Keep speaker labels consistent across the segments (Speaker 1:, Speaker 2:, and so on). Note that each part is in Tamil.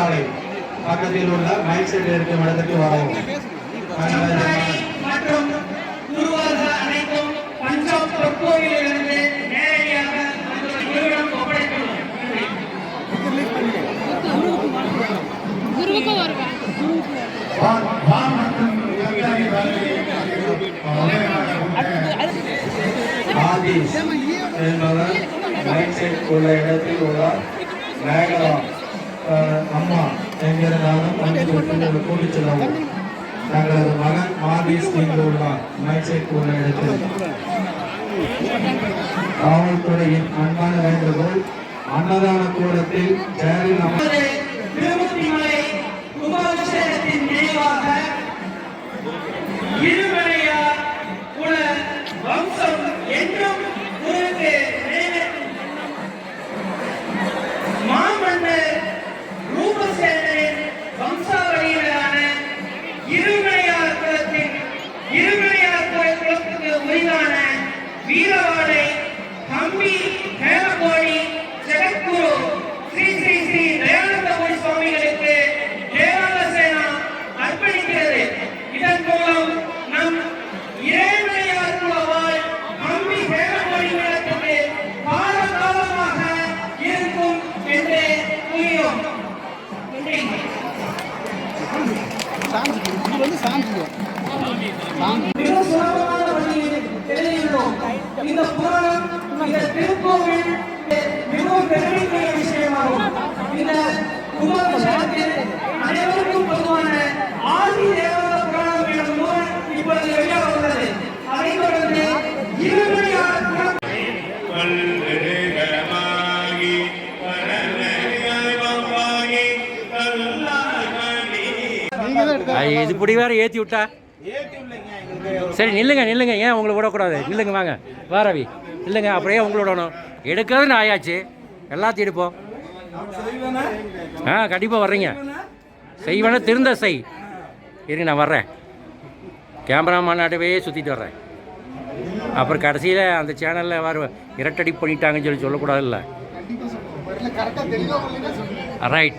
Speaker 1: பாடசாலை பக்கத்தில் உள்ள மைக் செட் இருக்கும் இடத்துக்கு வரவும்
Speaker 2: மற்றும் குருவார்கள் அனைத்தும் பஞ்சாப் பொற்கோவிலிருந்து நேரடியாக உங்களுடைய குருவிடம் ஒப்படைத்துள்ளோம்.
Speaker 3: குருவுக்கும் வருவேன்
Speaker 1: ஆதிஷ் என்பவர் மைக் செட் உள்ள இடத்தில் உள்ள மேகலா அஹ், அம்மா என்கிற நானும் அஞ்சு கூட்டிச் செல்லவும் தங்களது மகன் மாதீஷ் இங்கு உள்ளார் உள்ள இடத்தில் காவல்துறையின் அன்பான வேண்டுகோள் அன்னதான கூடத்தில் சேரில் அமர்
Speaker 2: வீரவாடை ஹம்பி ஹேமகோடி ஜெகத்குரு ஸ்ரீ ஸ்ரீ ஸ்ரீ தயானந்தபுரி சுவாமிகளுக்கு தேவாங்க சேனா அர்ப்பணிக்கிறது. இதன் மூலம் நம் குலவால் ஹம்பி ஹேமகோடி நிலத்துக்கு காலகாலமாக இருக்கும் என்று கூறினோம். மிக சுலபமான வழியில் எழுதியுள்ளோம் இந்த புராணம் இந்த திருக்கோவில் மிகவும் பெருமைக்குரிய விஷயமாகும். இந்த கும்பாபிஷேகத்தில் அனைவருக்கும் பொதுவான ஆதி தேவத புராணம் நூல் இப்பொழுது வெளியாக உள்ளது அதைத் தொடர்ந்து
Speaker 4: இது இப்படி வேற ஏற்றி விட்டா? சரி நில்லுங்க நில்லுங்க. ஏன் உங்களை விடக்கூடாது? நில்லுங்க வாங்க. வா ரவி. இல்லைங்க அப்படியே உங்களை விடணும். எடுக்கிறது நான் ஆயாச்சு. எல்லாத்தையும் எடுப்போம். ஆ கண்டிப்பாக வர்றீங்க. செய்வேனா திருந்த செய். இருங்க நான் வர்றேன். கேமரா மாநாட்டவே சுற்றிட்டு வர்றேன். அப்புறம் கடைசியில் அந்த சேனலில் வர இரட்டடி பண்ணிட்டாங்கன்னு சொல்லி சொல்லக்கூடாதுல்ல. ரைட்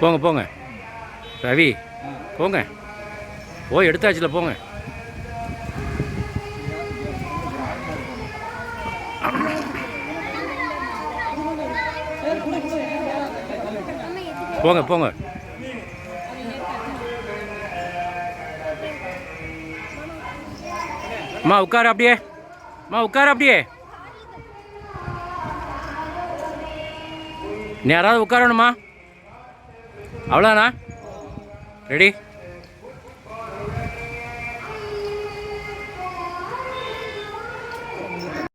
Speaker 4: போங்க போங்க. ரவி போங்க. போய் எடுத்தாச்சுல போங்க. போங்க போங்க. அம்மா உட்கார அப்படியே. அம்மா உட்கார அப்படியே. நீ யாராவது உட்காரணுமா? அவ்வளோண்ணா ரெடி